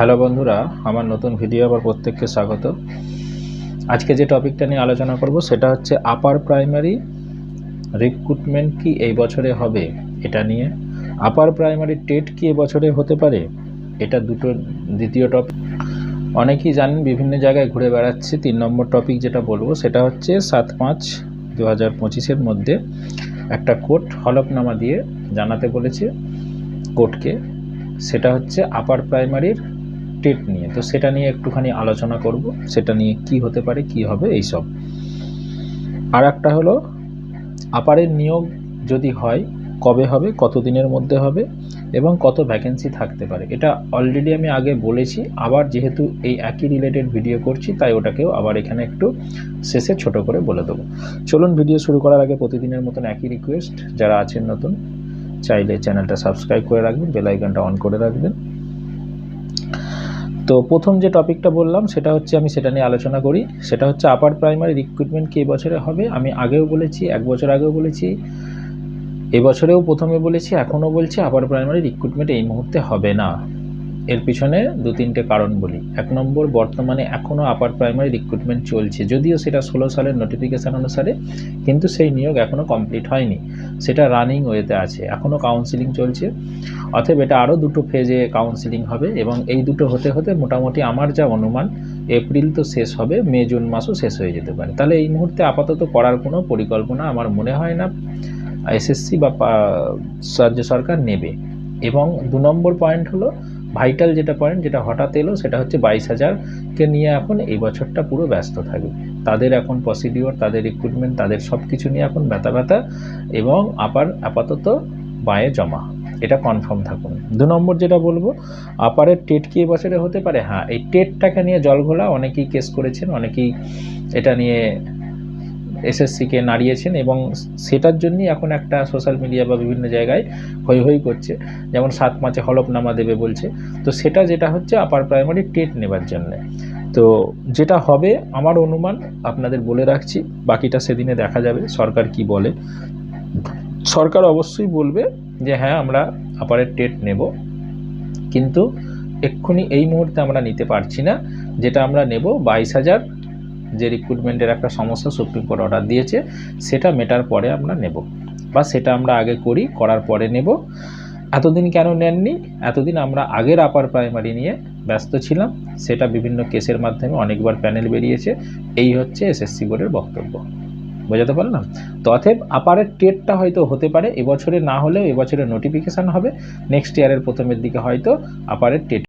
Hello বন্ধুরা, আমার নতুন ভিডিও আবার প্রত্যেককে স্বাগত। আজকে যে টপিকটা নিয়ে আলোচনা করব সেটা হচ্ছে আপার প্রাইমারি রিক্রুটমেন্ট কি এই বছরে হবে এটা নিয়ে। আপার প্রাইমারি টেট কি এবছরে হতে পারে? এটা দুটো দ্বিতীয় টপিক। অনেকেই জানেন, বিভিন্ন জায়গায় ঘুরে বেড়াচ্ছে, তিন নম্বর টপিক যেটা বলব সেটা হচ্ছে সাত পাঁচ দু হাজার পঁচিশের মধ্যে একটা কোর্ট হলফনামা দিয়ে জানাতে বলেছে কোর্টকে। সেটা হচ্ছে আপার প্রাইমারির টেট নিয়ে। তো সেটা নিয়ে একটুখানি আলোচনা করব, সেটা নিয়ে কি হতে পারে, কি হবে, এইসব। আর একটা হলো, আপারের নিয়োগ যদি হয়, কবে হবে, কত দিনের মধ্যে হবে, এবং কত ভ্যাকেন্সি থাকতে পারে। এটা অলরেডি আমি আগে বলেছি, আবার যেহেতু এই একই রিলেটেড ভিডিও করছি, তাই ওটাকেও আবার এখানে একটু শেষে ছোট করে বলে দেবো। চলুন ভিডিও শুরু করার আগে প্রতিদিনের মতন একই রিকোয়েস্ট যারা আছেন নতুন, চাইলে চ্যানেলটা সাবস্ক্রাইব করে রাখবেন বেল আইকনটা অন করে রাখবেন। তো প্রথম যে টপিকটা বললাম, সেটা হচ্ছে আমি সেটা নিয়ে আলোচনা করি। সেটা হচ্ছে আপার প্রাইমারি রিক্রুটমেন্ট কি এবছরে হবে? আমি আগেও বলেছি, এক বছর আগেও বলেছি, এবছরেও প্রথমে বলেছি, এখনও বলছি আপার প্রাইমারি রিক্রুটমেন্ট এই মুহূর্তে হবে না। এর পিছনে দু তিনটে কারণ বলি। এক নম্বর, বর্তমানে এখনও আপার প্রাইমারি রিক্রুটমেন্ট চলছে। যদিও সেটা ষোলো সালের নোটিফিকেশান অনুসারে, কিন্তু সেই নিয়োগ এখনও কমপ্লিট হয়নি। সেটা রানিং ওয়েতে আছে। এখনও কাউন্সিলিং চলছে। অতএব এটা আরও দুটো ফেজে কাউন্সিলিং হবে এবং এই দুটো হতে হতে মোটামুটি আমার যা অনুমান এপ্রিল তো শেষ হবে মে জুন মাসও শেষ হয়ে যেতে পারে। তাহলে এই মুহূর্তে আপাতত করার কোনো পরিকল্পনা আমার মনে হয় না। এসএসসি বা রাজ্য সরকার নেবে। এবং দু নম্বর পয়েন্ট হলো ভাইটাল যেটা পয়েন্ট যেটা হঠাৎ এলো, সেটা হচ্ছে বাইশ হাজারকে নিয়ে এখন এই বছরটা পুরো ব্যস্ত থাকবে। তাদের এখন প্রসিডিওর তাদের রিক্রুটমেন্ট তাদের সব কিছু নিয়ে এখন ব্যথা ব্যথা এবং আপার আপাতত বায়ে জমা। এটা কনফার্ম থাকুন। দু নম্বর যেটা বলব আপারের টেট কি এবছরে হতে পারে? হ্যাঁ এই টেটটাকে নিয়ে জলঘোলা অনেকেই কেস করেছেন, অনেকেই এটা নিয়ে এসএসসিকে নাড়িয়েছেন এবং সেটার জন্যই এখন একটা সোশ্যাল মিডিয়া বা বিভিন্ন জায়গায় হই হই করছে। যেমন সাত মাসে হলফনামা দেবে বলছে। তো সেটা যেটা হচ্ছে আপার প্রাইমারি টেট নেবার জন্য। তো যেটা হবে, আমার অনুমান আপনাদের বলে রাখছি, বাকিটা সেদিনে দেখা যাবে, সরকার কি বলে। সরকার অবশ্যই বলবে যে হ্যাঁ আমরা আপারের টেট নেব, কিন্তু এক্ষুনি এই মুহূর্তে আমরা নিতে পারছি না। যেটা আমরা নেব বাইশ হাজার যে রিক্রুটমেন্টের একটা সমস্যা সুপ্রিম কোর্ট অর্ডার দিয়েছে, সেটা মেটার পরে আমরা নেব। বা সেটা আমরা আগে করি, করার পরে নেব। এতদিন কেন নেননি? এতদিন আমরা আগের আপার প্রাইমারি নিয়ে ব্যস্ত ছিলাম। সেটা বিভিন্ন কেসের মাধ্যমে অনেকবার প্যানেল বেরিয়েছে। এই হচ্ছে এসএসসি বোর্ডের বক্তব্য। বোঝাতে পারলাম? তো আপারের টেটটা হয়তো হতে পারে, এবছরে না হলেও এবছরে নোটিফিকেশান হবে। নেক্সট ইয়ারের প্রথমের দিকে হয়তো আপারের টেট